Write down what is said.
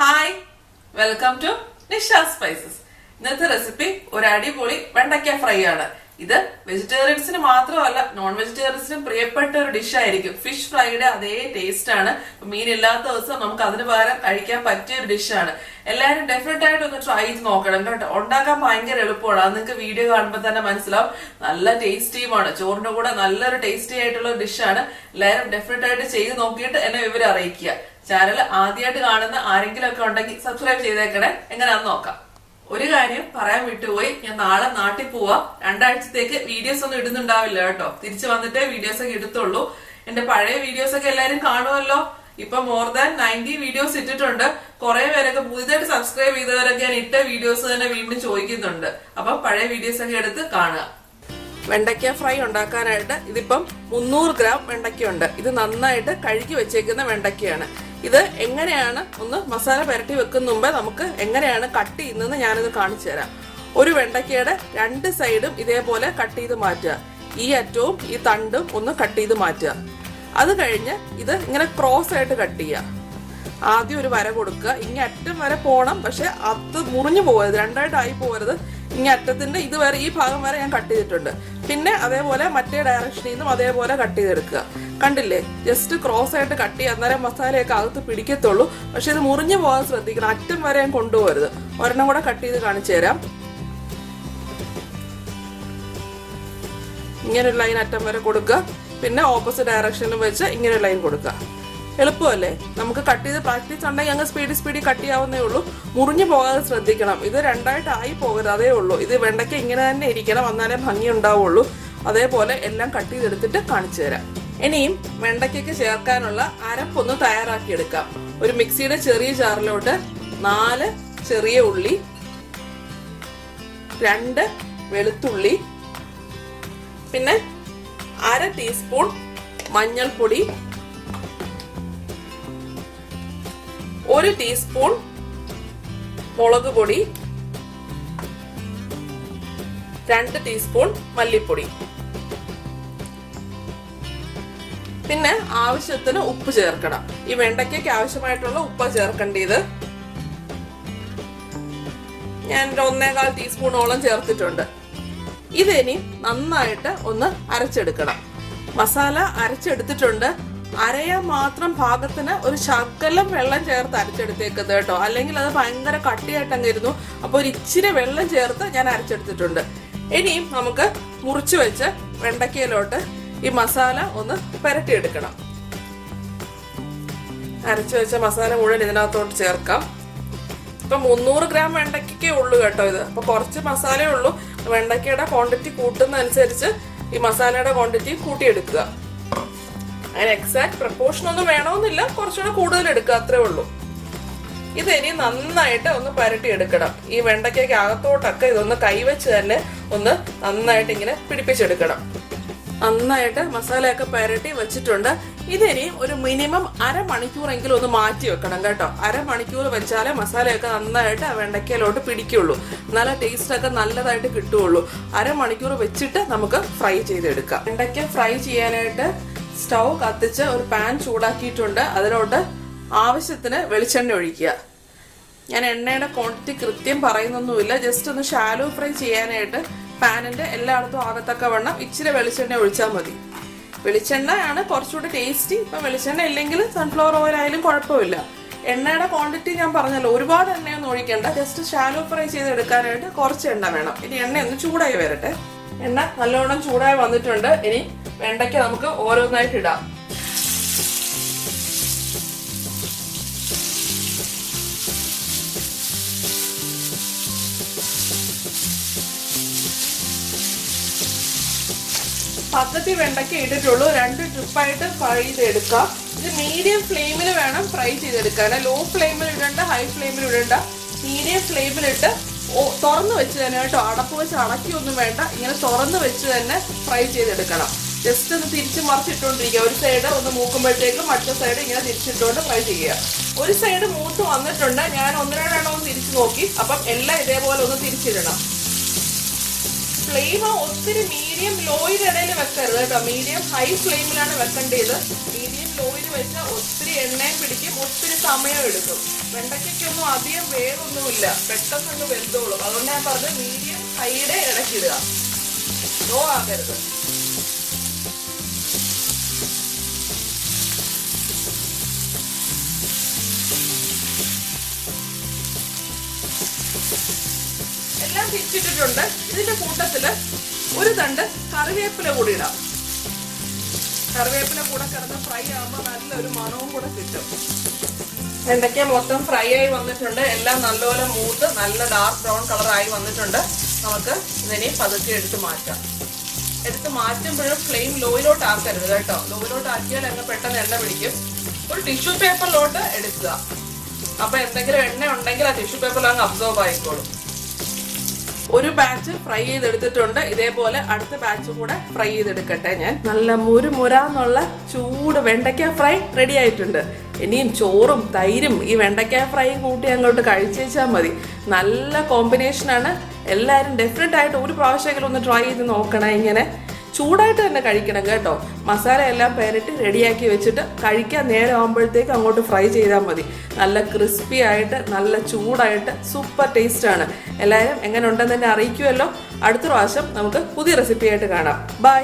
Hi welcome to Nisha spices ഇന്നത്തെ recipe ഒരു അടിപൊളി വെണ്ടയ്ക്ക ഫ്രൈ ആണ്. ഇത് വെജിറ്റേറിയൻസിന് മാത്രമല്ല നോൺ വെജിറ്റേറിയൻസിനും പ്രിയപ്പെട്ട ഒരു ഡിഷ് ആയിരിക്കും. ഫിഷ് ഫ്രൈയുടെ അതേ ടേസ്റ്റ് ആണ്. മീൻ ഇല്ലാത്ത ദിവസം നമുക്ക് അതിന് പകരം കഴിക്കാൻ പറ്റിയ ഒരു ഡിഷാണ് എല്ലാവരും ഡെഫിനറ്റ് ആയിട്ട് ഒന്ന് ട്രൈ ചെയ്ത് നോക്കണം കേട്ടോ. ഉണ്ടാക്കാൻ ഭയങ്കര എളുപ്പമാണ്. അത് നിങ്ങൾക്ക് വീഡിയോ കാണുമ്പോൾ തന്നെ മനസ്സിലാവും. നല്ല ടേസ്റ്റിയുമാണ് ചോറിന്റെ കൂടെ നല്ലൊരു ടേസ്റ്റി ആയിട്ടുള്ള ഡിഷാണ് എല്ലാവരും ഡെഫിനറ്റ് ആയിട്ട് ചെയ്ത് നോക്കിയിട്ട് എന്നെ വിവരം അറിയിക്കുക. ചാനൽ ആദ്യമായിട്ട് കാണുന്ന ആരെങ്കിലും ഒക്കെ ഉണ്ടെങ്കിൽ സബ്സ്ക്രൈബ് ചെയ്തേക്കണേ. എങ്ങനെയാന്ന് നോക്കാം. ഒരു കാര്യം പറയാൻ വിട്ടുപോയി. ഞാൻ നാളെ നാട്ടിൽ പോവാ. രണ്ടാഴ്ചത്തേക്ക് വീഡിയോസ് ഒന്നും ഇടുന്നുണ്ടാവില്ല കേട്ടോ. തിരിച്ചു വന്നിട്ടേ വീഡിയോസ് ഒക്കെ എടുത്തുള്ളൂ എന്റെ പഴയ വീഡിയോസ് ഒക്കെ എല്ലാരും കാണുമല്ലോ. ഇപ്പൊ മോർ ദാൻ നയന്റി വീഡിയോസ് ഇട്ടിട്ടുണ്ട്. കുറെ പേരൊക്കെ പുതിയതായിട്ട് സബ്സ്ക്രൈബ് ചെയ്തവരൊക്കെ ഞാൻ ഇട്ട വീഡിയോസ് തന്നെ വീണ്ടും ചോദിക്കുന്നുണ്ട്. അപ്പൊ പഴയ വീഡിയോസ് ഒക്കെ എടുത്ത് കാണുക. വെണ്ടയ്ക്ക ഫ്രൈ ഉണ്ടാക്കാനായിട്ട് ഇതിപ്പം മുന്നൂറ് ഗ്രാം വെണ്ടയ്ക്കയുണ്ട്. ഇത് നന്നായിട്ട് കഴുകി വെച്ചേക്കുന്ന വെണ്ടയ്ക്കയാണ്. ഇത് എങ്ങനെയാണ് ഒന്ന് മസാല പുരട്ടി വെക്കുന്ന മുമ്പേ നമുക്ക് എങ്ങനെയാണ് കട്ട് ചെയ്യുന്നതെന്ന് ഞാനിത് കാണിച്ചു തരാം. ഒരു വെണ്ടയ്ക്കയുടെ രണ്ട് സൈഡും ഇതേപോലെ കട്ട് ചെയ്ത് മാറ്റുക. ഈ അറ്റവും ഈ തണ്ടും ഒന്ന് കട്ട് ചെയ്ത് മാറ്റുക. അത് കഴിഞ്ഞ് ഇത് ഇങ്ങനെ ക്രോസ് ആയിട്ട് കട്ട് ചെയ്യുക. ആദ്യം ഒരു വര കൊടുക്കുക. ഇങ്ങ അറ്റം വരെ പോകണം പക്ഷെ അത് മുറിഞ്ഞു പോകരുത് രണ്ടായിട്ടായി പോകരുത് ഇങ്ങ അറ്റത്തിന്റെ ഇതുവരെ ഈ ഭാഗം വരെ ഞാൻ കട്ട് ചെയ്തിട്ടുണ്ട്. പിന്നെ അതേപോലെ മറ്റേ ഡയറക്ഷനിൽ നിന്നും അതേപോലെ കട്ട് ചെയ്തെടുക്കുക. കണ്ടില്ലേ? ജസ്റ്റ് ക്രോസ് ആയിട്ട് കട്ട് ചെയ്യുക. അന്നേരം മസാലയൊക്കെ അകത്ത് പിടിക്കത്തുള്ളൂ. പക്ഷെ ഇത് മുറിഞ്ഞു പോകാൻ ശ്രദ്ധിക്കണം. അറ്റം വരെ ഞാൻ കൊണ്ടുപോകരുത്. ഒരെണ്ണം കൂടെ കട്ട് ചെയ്ത് കാണിച്ചു തരാം. ഇങ്ങനെ ലൈൻ അറ്റം വരെ കൊടുക്കുക. പിന്നെ ഓപ്പോസിറ്റ് ഡയറക്ഷനിൽ വെച്ച് ഇങ്ങനെ ലൈൻ കൊടുക്കുക. എളുപ്പമല്ലേ? നമുക്ക് കട്ട് ചെയ്ത് പ്രാക്ടീസ് ഉണ്ടെങ്കിൽ അങ്ങ് സ്പീഡിൽ സ്പീഡിൽ കട്ട് ചെയ്യാവുന്നേ ഉള്ളൂ. മുറിഞ്ഞു പോകാതെ ശ്രദ്ധിക്കണം. ഇത് രണ്ടായിട്ടായി പോകരുതേ ഉള്ളൂ. ഇത് വെണ്ടയ്ക്ക ഇങ്ങനെ തന്നെ ഇരിക്കണം എന്നാലേ ഭംഗി ഉണ്ടാവുള്ളൂ. അതേപോലെ എല്ലാം കട്ട് ചെയ്തെടുത്തിട്ട് കാണിച്ചു തരാം. ഇനിയും വെണ്ടയ്ക്കൊക്കെ ചേർക്കാനുള്ള അരപ്പൊന്ന് തയ്യാറാക്കിയെടുക്കാം. ഒരു മിക്സിയുടെ ചെറിയ ജാറിലോട്ട് നാല് ചെറിയ ഉള്ളി രണ്ട് വെളുത്തുള്ളി പിന്നെ അര ടീസ്പൂൺ മഞ്ഞൾപ്പൊടി ഒരു ടീസ്പൂൺ മുളക് പൊടി രണ്ട് ടീസ്പൂൺ മല്ലിപ്പൊടി. പിന്നെ ആവശ്യത്തിന് ഉപ്പ് ചേർക്കണം. ഈ വെണ്ടയ്ക്കയ്ക്ക് ആവശ്യമായിട്ടുള്ള ഉപ്പ് ചേർക്കേണ്ടത്. ഞാൻ ഒന്നേകാൽ ടീസ്പൂണോളം ചേർത്തിട്ടുണ്ട്. ഇതിനി നന്നായിട്ട് ഒന്ന് അരച്ചെടുക്കണം. മസാല അരച്ചെടുത്തിട്ടുണ്ട്. അരയാൻ മാത്രം പാകത്തിന് ഒരു ശകലം വെള്ളം ചേർത്ത് അരച്ചെടുത്തേക്കുന്നത് കേട്ടോ. അല്ലെങ്കിൽ അത് ഭയങ്കര കട്ടിയായിട്ടങ്ങിരുന്നു. അപ്പോൾ ഒരു ഇച്ചിരി വെള്ളം ചേർത്ത് ഞാൻ അരച്ചെടുത്തിട്ടുണ്ട്. ഇനിയും നമുക്ക് മുറിച്ചു വെച്ച് വെണ്ടയ്ക്കയിലോട്ട് ഈ മസാല ഒന്ന് പുരട്ടിയെടുക്കണം. അരച്ചു വെച്ച മസാല മുഴുവൻ ഇതിനകത്തോട്ട് ചേർക്കാം. ഇപ്പൊ മുന്നൂറ് ഗ്രാം വെണ്ടയ്ക്കേ ഉള്ളൂ കേട്ടോ ഇത്. അപ്പൊ കുറച്ച് മസാലയേ ഉള്ളൂ. വെണ്ടയ്ക്കയുടെ ക്വാണ്ടിറ്റി കൂട്ടുന്നതനുസരിച്ച് ഈ മസാലയുടെ ക്വാണ്ടിറ്റി കൂട്ടിയെടുക്കുക. അങ്ങനെ എക്സാക്ട് പ്രപ്പോർഷൻ ഒന്നും വേണമെന്നില്ല. കുറച്ചുകൂടെ കൂടുതൽ എടുക്കുക അത്രേ ഉള്ളൂ. ഇത് ഇനി നന്നായിട്ട് ഒന്ന് പരട്ടി എടുക്കണം. ഈ വെണ്ടയ്ക്കയ്ക്ക് അകത്തോട്ടൊക്കെ ഇതൊന്ന് കൈവച്ച് തന്നെ ഒന്ന് നന്നായിട്ട് ഇങ്ങനെ പിടിപ്പിച്ചെടുക്കണം. നന്നായിട്ട് മസാലയൊക്കെ പരട്ടി വെച്ചിട്ടുണ്ട്. ഇതിനി ഒരു മിനിമം അരമണിക്കൂറെങ്കിലും ഒന്ന് മാറ്റി വെക്കണം കേട്ടോ. അരമണിക്കൂർ വെച്ചാലേ മസാലയൊക്കെ നന്നായിട്ട് ആ വെണ്ടയ്ക്കയിലോട്ട് പിടിക്കുള്ളൂ. നല്ല ടേസ്റ്റ് ഒക്കെ നല്ലതായിട്ട് കിട്ടുകയുള്ളൂ. അരമണിക്കൂർ വെച്ചിട്ട് നമുക്ക് ഫ്രൈ ചെയ്തെടുക്കാം. വെണ്ടയ്ക്ക ഫ്രൈ ചെയ്യാനായിട്ട് സ്റ്റൗ കത്തിച്ച് ഒരു പാൻ ചൂടാക്കിയിട്ടുണ്ട്. അതിലോട്ട് ആവശ്യത്തിന് വെളിച്ചെണ്ണ ഒഴിക്കുക. ഞാൻ എണ്ണയുടെ ക്വാണ്ടിറ്റി കൃത്യം പറയുന്നൊന്നുമില്ല. ജസ്റ്റ് ഒന്ന് ഷാലോ ഫ്രൈ ചെയ്യാനായിട്ട് പാനിന്റെ എല്ലായിടത്തും ആകത്തക്ക വണ്ണം ഇച്ചിരി വെളിച്ചെണ്ണ ഒഴിച്ചാൽ മതി. വെളിച്ചെണ്ണയാണ് കുറച്ചുകൂടി ടേസ്റ്റി. ഇപ്പൊ വെളിച്ചെണ്ണ ഇല്ലെങ്കിൽ സൺഫ്ലവർ ഓയിൽ ആയാലും കുഴപ്പമില്ല. എണ്ണയുടെ ക്വാണ്ടിറ്റി ഞാൻ പറഞ്ഞല്ലോ ഒരുപാട് എണ്ണയൊന്നും ഒഴിക്കേണ്ട. ജസ്റ്റ് ഷാലോ ഫ്രൈ ചെയ്തെടുക്കാനായിട്ട് കുറച്ച് എണ്ണ വേണം. ഇനി എണ്ണ ഒന്ന് ചൂടായി വരട്ടെ. എണ്ണ നല്ലോണം ചൂടായി വന്നിട്ടുണ്ട്. ഇനി വെണ്ടയ്ക്ക നമുക്ക് ഓരോന്നായിട്ട് ഇടാം. പദ്ധതി വെണ്ടയ്ക്ക ഇട്ടിട്ടുള്ളൂ. രണ്ട് ട്രിപ്പായിട്ട് ഫ്രൈ ചെയ്തെടുക്കാം. ഇത് മീഡിയം ഫ്ലെയിമിൽ വേണം ഫ്രൈ ചെയ്തെടുക്കാൻ. ലോ ഫ്ലെയിമിൽ ഇടണ്ട ഹൈ ഫ്ലെയിമിൽ ഇടണ്ട. മീഡിയം ഫ്ലെയിമിലിട്ട് തുറന്ന് വെച്ച് തന്നെ കേട്ടോ. അടപ്പ് വെച്ച് അടക്കിയൊന്നും വേണ്ട. ഇങ്ങനെ തുറന്ന് വെച്ച് തന്നെ ഫ്രൈ ചെയ്തെടുക്കണം. ജസ്റ്റ് ഒന്ന് തിരിച്ച് മറിച്ചിട്ടുകൊണ്ടിരിക്കുക ഒരു സൈഡ് ഒന്ന് മൂക്കുമ്പോഴത്തേക്കും മറ്റേ സൈഡ് ഇങ്ങനെ തിരിച്ചിട്ടുകൊണ്ട് ഫ്രൈ ചെയ്യുക. ഒരു സൈഡ് മൂത്ത് വന്നിട്ടുണ്ട്. ഞാൻ ഒന്ന് രണ്ടെണ്ണം ഒന്ന് തിരിച്ചു നോക്കി. അപ്പം എല്ലാം ഇതേപോലെ ഒന്ന് തിരിച്ചിടണം. ഫ്ലെയിം ഒത്തിരി മീഡിയം ലോയിൽ ഇടയിൽ വെക്കരുത് കേട്ടോ. മീഡിയം ഹൈ ഫ്ലെയിമിലാണ് വെക്കേണ്ടത്. മീഡിയം ലോയിൽ വെച്ചാൽ ഒത്തിരി എണ്ണയും പിടിക്കും ഒത്തിരി സമയം എടുക്കും. വെണ്ടയ്ക്കൊന്നും അധികം വേറൊന്നുമില്ല. പെട്ടെന്ന് വെന്തോളും. അതുകൊണ്ട് ഞാൻ പറഞ്ഞത് മീഡിയം ഹൈയുടെ ഇടയ്ക്കിടുക ലോ ആകരുത് എല്ലാം തിരിച്ചിട്ടിട്ടുണ്ട് ഇതിന്റെ കൂട്ടത്തിൽ ഒരു തണ്ട് കറിവേപ്പില കൂടി ഇടാം. കറിവേപ്പില കൂടെ കിടന്ന് ഫ്രൈ ആകുമ്പോൾ നല്ലൊരു മണവും കൂടെ കിട്ടും. വെണ്ടയ്ക്ക മൊത്തം ഫ്രൈ ആയി വന്നിട്ടുണ്ട്. എല്ലാം നല്ലപോലെ മൂത്ത് നല്ല ഡാർക്ക് ബ്രൗൺ കളറായി വന്നിട്ടുണ്ട്. നമുക്ക് ഇതിനെ പതുക്കെ എടുത്ത് മാറ്റാം. എടുത്ത് മാറ്റുമ്പോഴും ഫ്ലെയിം ലോയിലോട്ട് ആക്കരുത് കേട്ടോ. ലോയിലോട്ട് ആക്കിയാൽ അങ്ങ് പെട്ടെന്ന് എണ്ണ പിടിക്കും. ഒരു ടിഷ്യൂ പേപ്പറിലോട്ട് എടുക്കുക. അപ്പൊ എന്തെങ്കിലും എണ്ണ ഉണ്ടെങ്കിൽ ആ ടിഷ്യൂ പേപ്പറിൽ അങ്ങ് അബ്സോർബ് ആയിക്കോളും. ഒരു ബാച്ച് ഫ്രൈ ചെയ്തെടുത്തിട്ടുണ്ട്. ഇതേപോലെ അടുത്ത ബാച്ച് കൂടെ ഫ്രൈ ചെയ്തെടുക്കട്ടെ ഞാൻ. നല്ല മുരുമുര എന്നുള്ള ചൂട് വെണ്ടയ്ക്ക ഫ്രൈ റെഡി ആയിട്ടുണ്ട്. ഇനിയും ചോറും തൈരും ഈ വെണ്ടയ്ക്ക ഫ്രൈയും കൂട്ടി അങ്ങോട്ട് കഴിച്ചേച്ചാൽ മതി. നല്ല കോമ്പിനേഷനാണ് എല്ലാവരും ഡെഫിനറ്റ് ആയിട്ട് ഒരു പ്രാവശ്യമെങ്കിലും ഒന്ന് ട്രൈ ചെയ്ത് നോക്കണേ ഇങ്ങനെ. ചൂടായിട്ട് തന്നെ കഴിക്കണം കേട്ടോ. മസാല എല്ലാം പേരിട്ട് റെഡിയാക്കി വെച്ചിട്ട് കഴിക്കാൻ നേരം ആകുമ്പോഴത്തേക്ക് അങ്ങോട്ട് ഫ്രൈ ചെയ്താൽ മതി. നല്ല ക്രിസ്പി ആയിട്ട് നല്ല ചൂടായിട്ട് സൂപ്പർ ടേസ്റ്റ് ആണ്. എല്ലാവരും എങ്ങനെ ഉണ്ടെന്ന് തന്നെ അറിയിക്കുമല്ലോ. അടുത്ത പ്രാവശ്യം നമുക്ക് പുതിയ റെസിപ്പിയായിട്ട് കാണാം. ബൈ